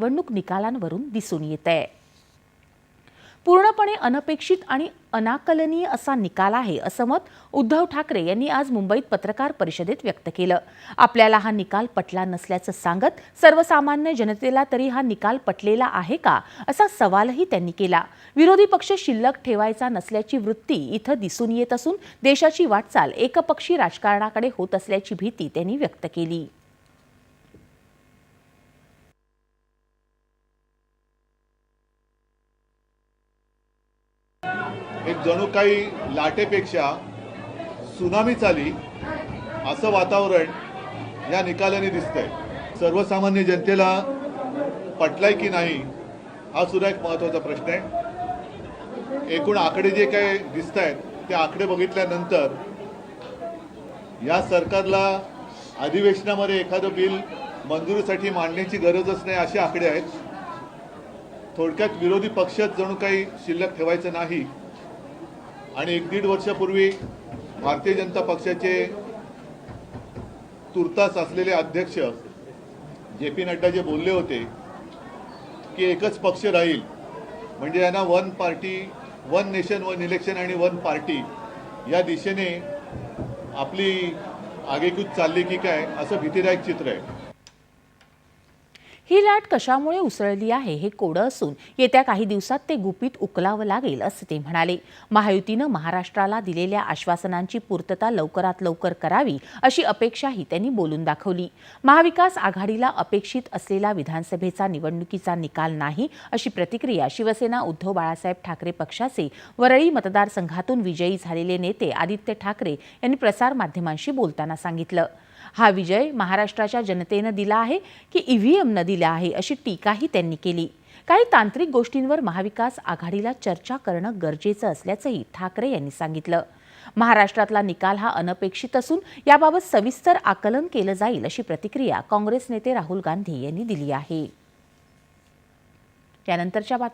निवडणूक निकालांवरून दिसून येत आहे पूर्णपणे अनपेक्षित आणि अनाकलनीय असा निकाल आहे असं मत उद्धव ठाकरे यांनी आज मुंबईत पत्रकार परिषदेत व्यक्त केलं. आपल्याला हा निकाल पटला नसल्याचं सांगत सर्वसामान्य जनतेला तरी हा निकाल पटलेला आहे का असा सवालही त्यांनी केला. विरोधी पक्ष शिल्लक ठेवायचा नसल्याची वृत्ती इथं दिसून येत असून देशाची वाटचाल एकपक्षी राजकारणाकडे होत असल्याची भीती त्यांनी व्यक्त केली. एक जणू काही लाटेपेक्षा सुनामी चाली असं वातावरण या निकालाने दिसतंय. सर्वसामान्य जनतेला पटलाय की नाही हा सुद्धा एक महत्त्वाचा प्रश्न आहे. एकूण आकडे जे काही दिसत आहेत ते आकडे बघितल्यानंतर या सरकारला अधिवेशनामध्ये एखादं बिल मंजुरीसाठी मांडण्याची गरजच नाही असे आकडे आहेत. थोडक्यात विरोधी पक्षात जणू काही शिल्लक ठेवायचं नाही. आणि एक दीड वर्षापूर्वी भारतीय जनता पक्षाचे तुर्तास असलेले अध्यक्ष जे पी नड्डा जे बोलले होते की एकच पक्ष राहील म्हणजे यांना one party one nation one election आणि वन पार्टी या दिशेने आपली आगेकूच चालली की काय असं भीतीदायक चित्र आहे. ही लाट कशामुळे उसळली आहे हे कोडं असून येत्या काही दिवसात ते गुपित उकलावं लागेल असं ते म्हणाले. महायुतीनं महाराष्ट्राला दिलेल्या आश्वासनांची पूर्तता लवकरात लवकर करावी अशी अपेक्षाही त्यांनी बोलून दाखवली. महाविकास आघाडीला अपेक्षित असलेला विधानसभेचा निवडणुकीचा निकाल नाही अशी प्रतिक्रिया शिवसेना उद्धव बाळासाहेब ठाकरे पक्षाचे वरळी मतदारसंघातून विजयी झालेले नेते आदित्य ठाकरे यांनी प्रसारमाध्यमांशी बोलताना सांगितलं. हा विजय महाराष्ट्राच्या जनतेनं दिला आहे की ईव्हीएमनं दिला आहे अशी टीकाही त्यांनी केली. काही तांत्रिक गोष्टींवर महाविकास आघाडीला चर्चा करणं गरजेचं असल्याचंही ठाकरे यांनी सांगितलं. महाराष्ट्रातला निकाल हा अनपेक्षित असून याबाबत सविस्तर आकलन केलं जाईल अशी प्रतिक्रिया काँग्रेस नेते राहुल गांधी यांनी दिली आहे. त्यानंतरच्या बातम्या